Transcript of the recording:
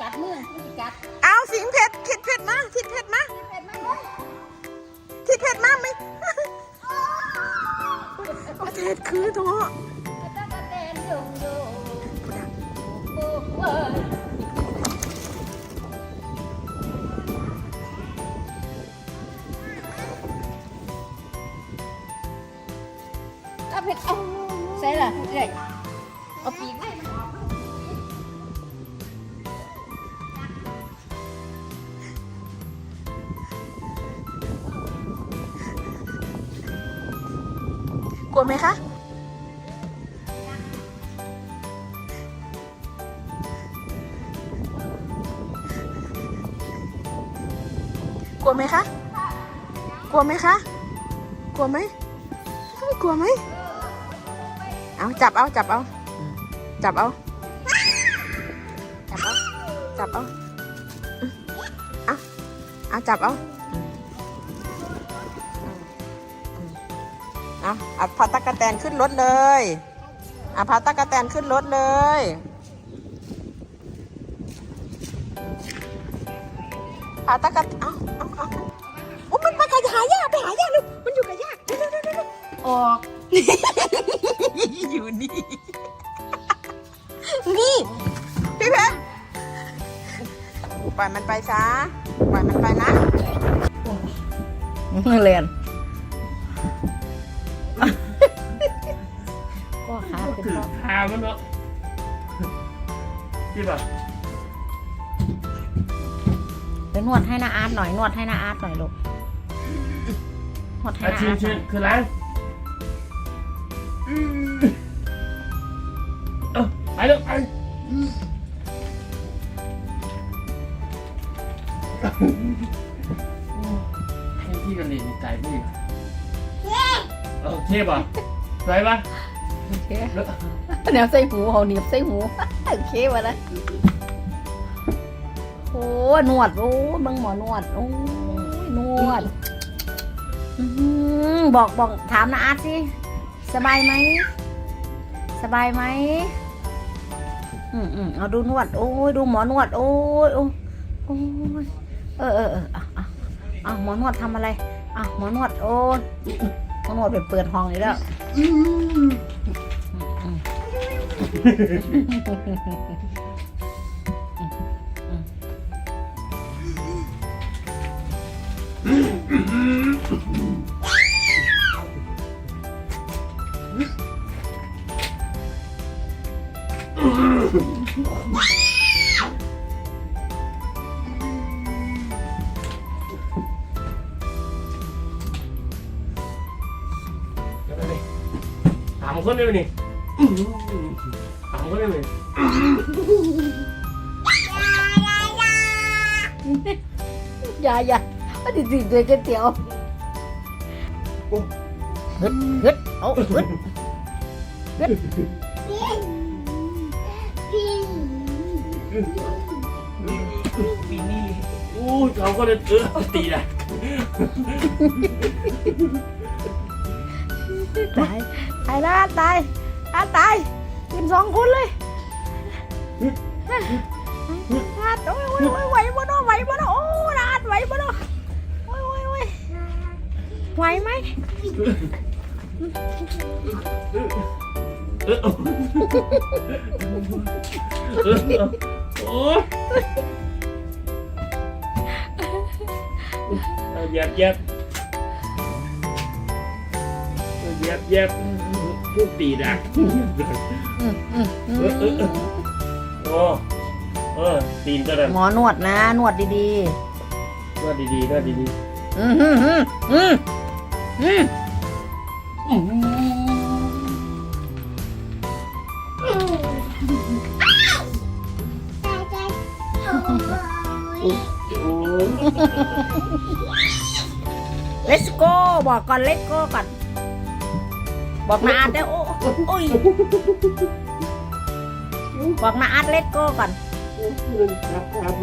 กัดมือมันสิกัดเอาสิงเผ็ดคิดเผ็ดมาคิดเผ็ดมาเผ็ดมากเลยคิดเผ็ดมาไหมโอ้เผ็ดคือเนาะกระตากระแตนโยงโยงพูดอะโอ้เว้ยเอาเผ็ดเอาใส่ละเอ้ยเอาปีกให้มันออก ลัวไหมคะกลัวไหมคะ กลัวไหมคะ กลัวไหมไม่กลัวไหม เอาจับเอาจับเอา จับเอา จับเอา จับเอาอืมเอาเอาจับเอา อะเอาพาตะกะแตนขึ้นรถเลยอะพาตะกะแตนขึ้นรถเลยพาตะกะเอาเอาเอาโอ้มันมากับหายาไปหายาลูกมันอยู่กับยาเร็วเร็วเร็วเร็วออก อยู่นี่ นี่ พี่เพชรปล่อยมันไปซะปล่อยมันไปนะ เรียน เป็นถือพ่อพามันเนาะที่แบบไปนวดให้นาอาร์ตหน่อยนวดให้นาอาร์ตหน่อยลูกนวดให้อานาชีอาพร์ตหชื่น่ออยคือล้างเออไปเลยไปให้พี่กันเรียนใจพี่เออเทพอะไปปะโอเค แแนวใส่หูเขาหนีบใส่หูโอเคมาแล้วโอ้หนวดโอ้บังหมอนวดโอ้ยนวดอื้อหือบอกบอกถามนาอาร์ตสิสบายไหมสบายไหมอืมอืมเอาดูนวด โอ้ยดูหมอนวด โอ้ยโอ้ยเออเออเอออะอะอะหมอนวดทำอะไรอะหมอนวดโอ้ยหมอนวดไปเปิดห้องอีกแล้วอืม ถามคนได้ไหมนี่ ถามคนได้ไหมอย่าอย่าอันนี้สิด้วยก๋วยเตี๋ยวฮึดฮึดเอาฮึดฮึดอู้เขาก็เลยเออตีนะตายตายแล้วตาย อาตายกินสองคนเลยอาดโอ้ยโอ้ยโอ้ยไหวบ่เนาะไหวบ่เนาะโอ้อาดไหวบ่เนาะโอ้ยโอ้ยโอ้ยไหวไหมเออเออโอ้เย็บเย็บเย็บเย็บทุกตีนะอืมอืมอืเออเอ อมเออโอ้เออตีนก็ได้หมอนวดนะ นวดดีๆนวดดีๆนวดดีๆอืมอืมอืมอืมอืมๆโอ้เลสโกบอกก่อนเลสโกก่อน บอกนาอาเด้อโอ้ยบอกนาอาเลสโกก่อน ครับครับ